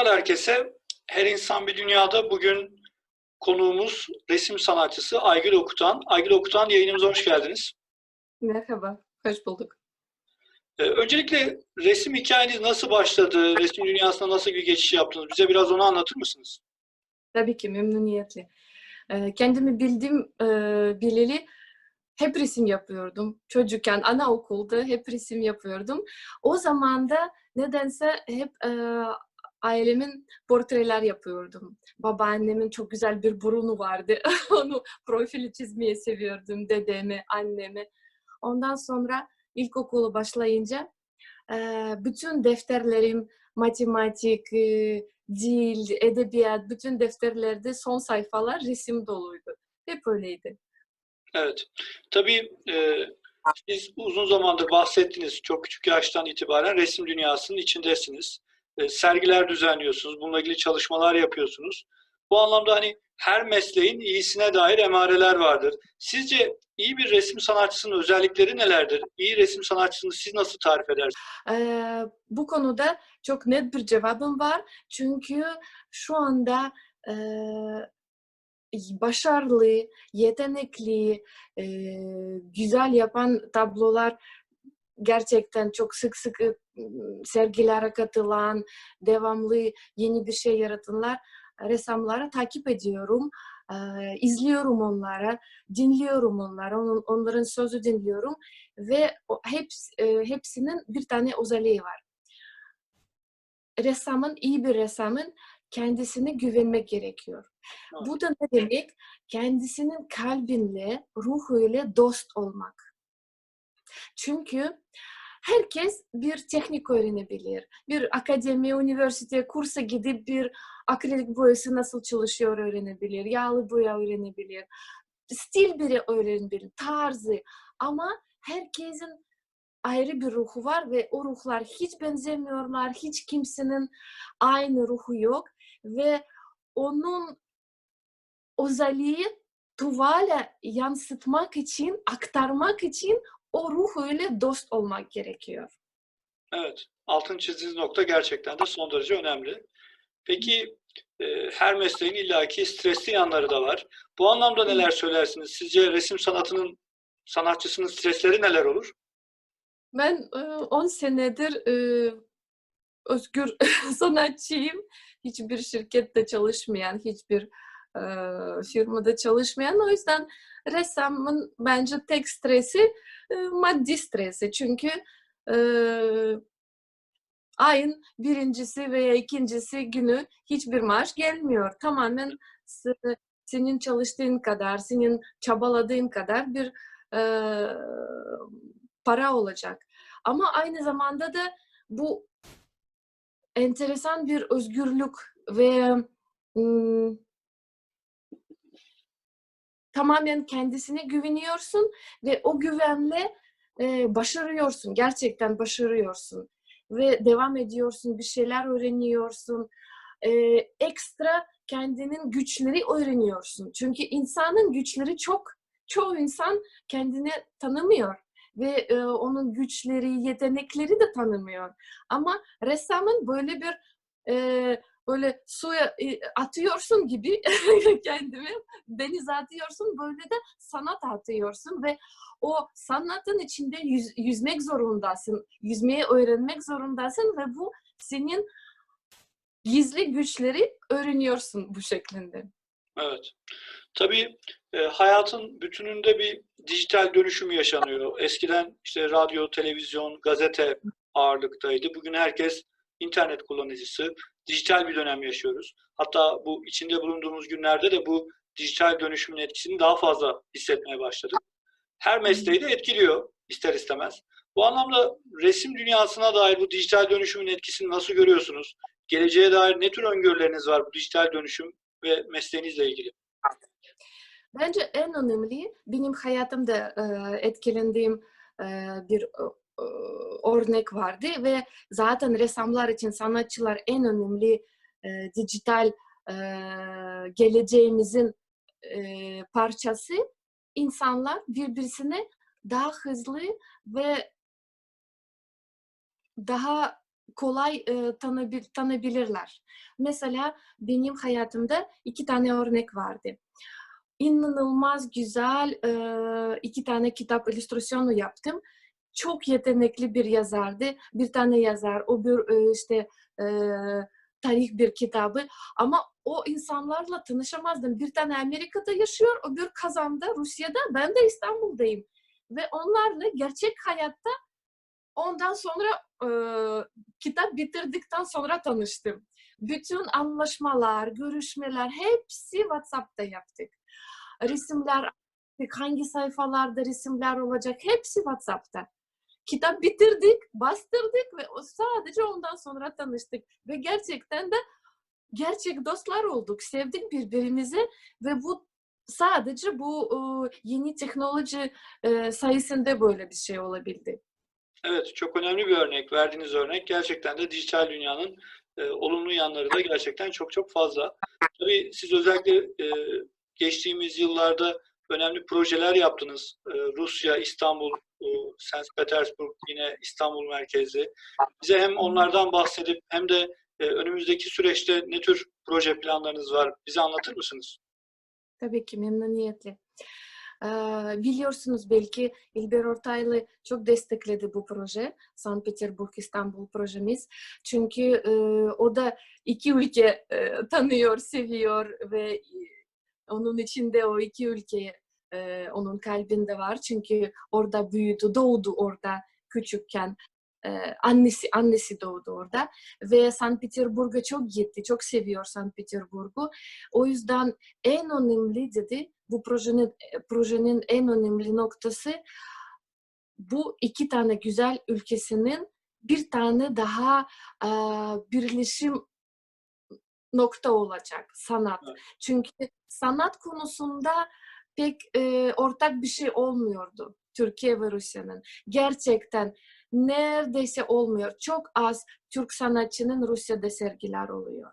Selamlar herkese. Her insan bir dünyada bugün konuğumuz resim sanatçısı Aygül Okutan. Aygül Okutan yayınımıza hoş geldiniz. Merhaba, hoş bulduk. Ee, öncelikle resim hikayeniz nasıl başladı? Resim dünyasına nasıl bir geçiş yaptınız? Bize biraz onu anlatır mısınız? Tabii ki memnuniyetle. Ee, Kendimi bildim e, bileli hep resim yapıyordum. Çocukken anaokulda hep resim yapıyordum. O zaman da nedense hep e, ailemin portreler yapıyordum. Babaannemin çok güzel bir burunu vardı. Onu profili çizmeyi seviyordum. Dedemi, annemi. Ondan sonra ilkokulu başlayınca e, bütün defterlerim, matematik, e, dil, edebiyat, bütün defterlerde son sayfalar resim doluydu. Hep öyleydi. Evet. Tabii e, siz uzun zamandır bahsettiniz. Çok küçük yaştan itibaren resim dünyasının içindesiniz. E, sergiler düzenliyorsunuz. Bununla ilgili çalışmalar yapıyorsunuz. Bu anlamda hani her mesleğin iyisine dair emareler vardır. Sizce iyi bir resim sanatçısının özellikleri nelerdir? İyi resim sanatçısını siz nasıl tarif edersiniz? Ee, bu konuda çok net bir cevabım var. Çünkü şu anda e, başarılı, yetenekli, e, güzel yapan tablolar gerçekten çok sık sık e, sergilere katılan, devamlı yeni bir şey yaratanlar, ressamları takip ediyorum. İzliyorum onlara, dinliyorum onları, onun, onların sözü dinliyorum ve heps, hepsinin bir tane özelliği var. Ressamın, iyi bir ressamın kendisine güvenmek gerekiyor. Bu da ne demek? Kendisinin kalbinle, ruhuyla dost olmak. Çünkü herkes bir teknik öğrenebilir. Bir akademi, üniversite, kursa gidip bir akrilik boyası nasıl çalışıyor öğrenebilir. Yağlı boya öğrenebilir. Stil biri öğrenebilir. Tarzı. Ama herkesin ayrı bir ruhu var ve o ruhlar hiç benzemiyorlar. Hiç kimsenin aynı ruhu yok ve onun özelliği tuvale yansıtmak için, aktarmak için o ruh ile dost olmak gerekiyor. Evet. Altın çizdiğiniz nokta gerçekten de son derece önemli. Peki e, her mesleğin illaki stresli yanları da var. Bu anlamda neler söylersiniz? Sizce resim sanatının sanatçısının stresleri neler olur? Ben 10 senedir e, özgür sanatçıyım. Hiçbir şirkette çalışmayan, hiçbir firmada çalışmayan. O yüzden ressamın bence tek stresi maddi stresi. Çünkü e, ayın birincisi veya ikincisi günü hiçbir maaş gelmiyor. Tamamen se- senin çalıştığın kadar, senin çabaladığın kadar bir para olacak. Ama aynı zamanda da bu enteresan bir özgürlük ve ım, tamamen kendisine güveniyorsun ve o güvenle e, başarıyorsun. Gerçekten başarıyorsun. Ve devam ediyorsun, bir şeyler öğreniyorsun. E, ekstra kendinin güçleri öğreniyorsun. Çünkü insanın güçleri çok, çoğu insan kendini tanımıyor ve e, onun güçleri, yetenekleri de tanımıyor. Ama ressamın böyle bir e, böyle suya e, atıyorsun gibi kendimi denize atıyorsun böyle de sanat atıyorsun ve o sanatın içinde yüz- yüzmek zorundasın. Yüzmeyi öğrenmek zorundasın ve bu senin gizli güçleri öğreniyorsun bu şeklinde. Evet. Tabii e, hayatın bütününde bir dijital dönüşüm yaşanıyor. Eskiden işte radyo, televizyon, gazete ağırlıktaydı. Bugün herkes internet kullanıcısı. Dijital bir dönem yaşıyoruz. Hatta bu içinde bulunduğumuz günlerde de bu dijital dönüşümün etkisini daha fazla hissetmeye başladık. Her mesleği de etkiliyor ister istemez. Bu anlamda resim dünyasına dair bu dijital dönüşümün etkisini nasıl görüyorsunuz? Geleceğe dair ne tür öngörüleriniz var bu dijital dönüşüm ve mesleğinizle ilgili? Bence en önemli benim hayatımda etkilendiğim bir örnek vardı ve zaten ressamlar için sanatçılar en önemli e, dijital e, geleceğimizin e, parçası insanlar birbirine daha hızlı ve daha kolay e, tanabil- tanabilirler. Mesela benim hayatımda iki tane örnek vardı. İnanılmaz güzel e, iki tane kitap illüstrasyonu yaptım. Çok yetenekli bir yazardı. Bir tane yazar, o bir e, işte e, tarih bir kitabı. Ama o insanlarla tanışamazdım. Bir tane Amerika'da yaşıyor, o bir Kazan'da, Rusya'da, ben de İstanbul'dayım. Ve onlarla gerçek hayatta ondan sonra e, kitap bitirdikten sonra tanıştım. Bütün anlaşmalar, görüşmeler hepsi WhatsApp'ta yaptık. Resimler hangi sayfalarda resimler olacak hepsi WhatsApp'ta. Kitap bitirdik, bastırdık ve sadece ondan sonra tanıştık. Ve gerçekten de gerçek dostlar olduk, sevdik birbirimizi ve bu sadece bu e, yeni teknoloji e, sayesinde böyle bir şey olabildi. Evet, çok önemli bir örnek. Verdiğiniz örnek gerçekten de dijital dünyanın e, olumlu yanları da gerçekten çok çok fazla. Tabii siz özellikle e, geçtiğimiz yıllarda önemli projeler yaptınız. E, Rusya, İstanbul, e, St. Petersburg yine İstanbul merkezli. Bize hem onlardan bahsedip hem de e, önümüzdeki süreçte ne tür proje planlarınız var? Bize anlatır mısınız? Tabii ki memnuniyetle. Ee, biliyorsunuz belki İlber Ortaylı çok destekledi bu proje. Sankt Petersburg İstanbul projemiz. Çünkü e, o da iki ülke e, tanıyor, seviyor ve onun içinde o iki ülke e, onun kalbinde var. Çünkü orada büyüdü, doğdu orada küçükken. E, annesi annesi doğdu orada ve Sankt Petersburg'a çok gitti, çok seviyor Sankt Petersburg'u. O yüzden en önemli dedi bu projenin projenin en önemli noktası bu iki tane güzel ülkesinin bir tane daha e, birleşim nokta olacak sanat. Evet. Çünkü sanat konusunda pek e, ortak bir şey olmuyordu Türkiye ve Rusya'nın. Gerçekten neredeyse olmuyor. Çok az Türk sanatçının Rusya'da sergiler oluyor.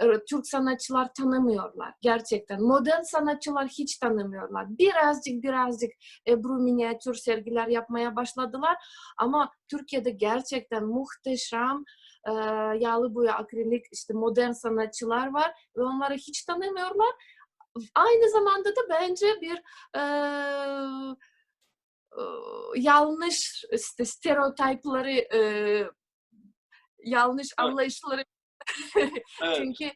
E, Türk sanatçılar tanımıyorlar gerçekten. Modern sanatçılar hiç tanımıyorlar. Birazcık birazcık Ebru minyatür sergiler yapmaya başladılar ama Türkiye'de gerçekten muhteşem e, yağlı boya, akrilik işte modern sanatçılar var ve onları hiç tanımıyorlar. Aynı zamanda da bence bir e, e, yanlış işte stereotipleri e, yanlış anlayışları Evet. çünkü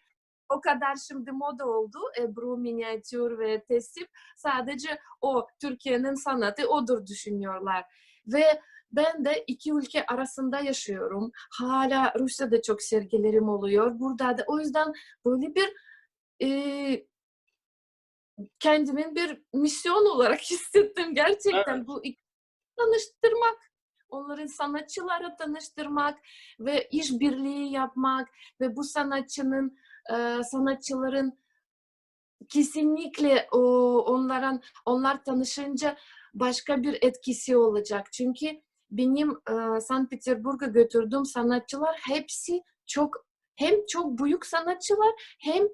o kadar şimdi moda oldu Ebru, minyatür ve tesip. Sadece o Türkiye'nin sanatı odur düşünüyorlar. Ve ben de iki ülke arasında yaşıyorum. Hala Rusya'da çok sergilerim oluyor. Burada da o yüzden böyle bir e, kendimin bir misyon olarak hissettim. Gerçekten Evet. bu tanıştırmak onların sanatçılara tanıştırmak ve işbirliği yapmak ve bu sanatçının sanatçıların kesinlikle o onların onlar tanışınca başka bir etkisi olacak. Çünkü benim e, Sankt Petersburg'a götürdüğüm sanatçılar hepsi çok hem çok büyük sanatçılar hem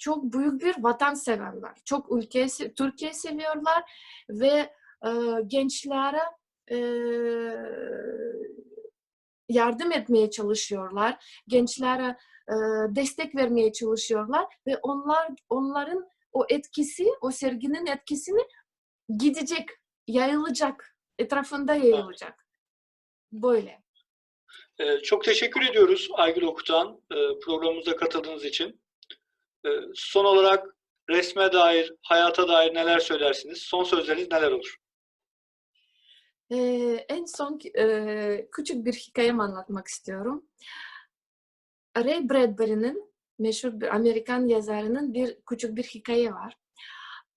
çok büyük bir vatan sevenler. Çok ülke Türkiye seviyorlar ve e, gençlere e, yardım etmeye çalışıyorlar. Gençlere e, destek vermeye çalışıyorlar ve onlar onların o etkisi, o serginin etkisini gidecek, yayılacak, etrafında yayılacak. Böyle. Ee, Çok teşekkür ediyoruz Aygül Okutan e, programımıza katıldığınız için. E, Son olarak resme dair, hayata dair neler söylersiniz? Son sözleriniz neler olur? Ee, en son e, küçük bir hikayemi anlatmak istiyorum. Ray Bradbury'nin meşhur bir Amerikan yazarının bir küçük bir hikaye var.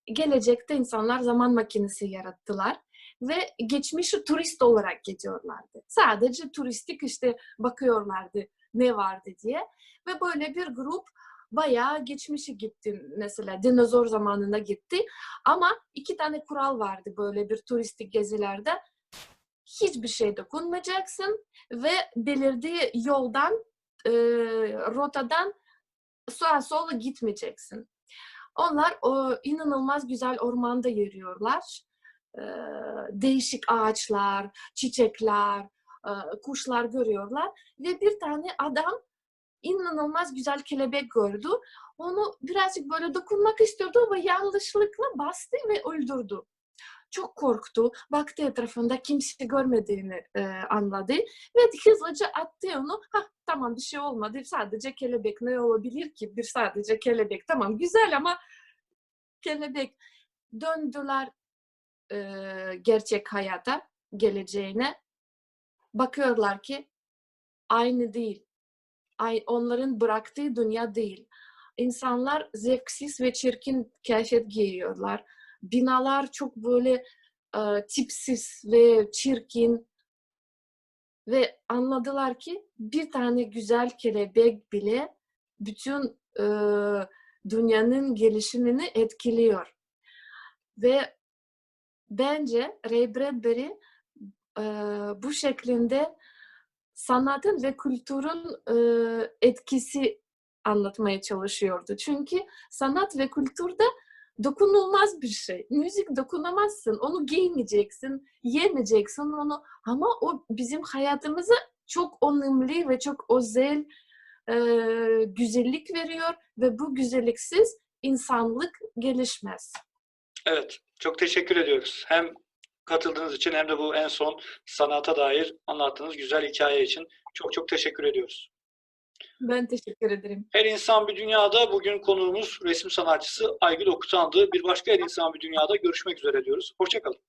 Gelecekte insanlar zaman makinesi yarattılar ve geçmişi turist olarak gidiyorlardı. Sadece turistik işte bakıyorlardı ne vardı diye ve böyle bir grup bayağı geçmişi gitti mesela dinozor zamanına gitti ama iki tane kural vardı böyle bir turistik gezilerde hiçbir şey dokunmayacaksın ve belirdiği yoldan, e, rotadan sağa sola gitmeyeceksin. Onlar o inanılmaz güzel ormanda yürüyorlar. E, değişik ağaçlar, çiçekler, e, kuşlar görüyorlar ve bir tane adam inanılmaz güzel kelebek gördü. Onu birazcık böyle dokunmak istiyordu ve yanlışlıkla bastı ve öldürdü. Çok korktu. Baktı etrafında kimse görmediğini e, anladı ve hızlıca attı onu. Ha tamam bir şey olmadı. Sadece kelebek ne olabilir ki? Bir sadece kelebek. Tamam güzel ama kelebek döndüler e, gerçek hayata, geleceğine. Bakıyorlar ki aynı değil. Ay, onların bıraktığı dünya değil. İnsanlar zevksiz ve çirkin kıyafet giyiyorlar. Binalar çok böyle e, tipsiz ve çirkin ve anladılar ki bir tane güzel kelebek bile bütün e, dünyanın gelişimini etkiliyor. Ve bence Ray Bradbury e, bu şeklinde sanatın ve kültürün e, etkisi anlatmaya çalışıyordu. Çünkü sanat ve kültürde dokunulmaz bir şey. Müzik dokunamazsın, onu giymeyeceksin, yemeyeceksin onu ama o bizim hayatımıza çok önemli ve çok özel e, güzellik veriyor ve bu güzelliksiz insanlık gelişmez. Evet, çok teşekkür ediyoruz. Hem katıldığınız için hem de bu en son sanata dair anlattığınız güzel hikaye için çok çok teşekkür ediyoruz. Ben teşekkür ederim. Her İnsan Bir Dünya'da bugün konuğumuz resim sanatçısı Aygül Okutan'dı. Bir başka Her İnsan Bir Dünya'da görüşmek üzere diyoruz. Hoşçakalın.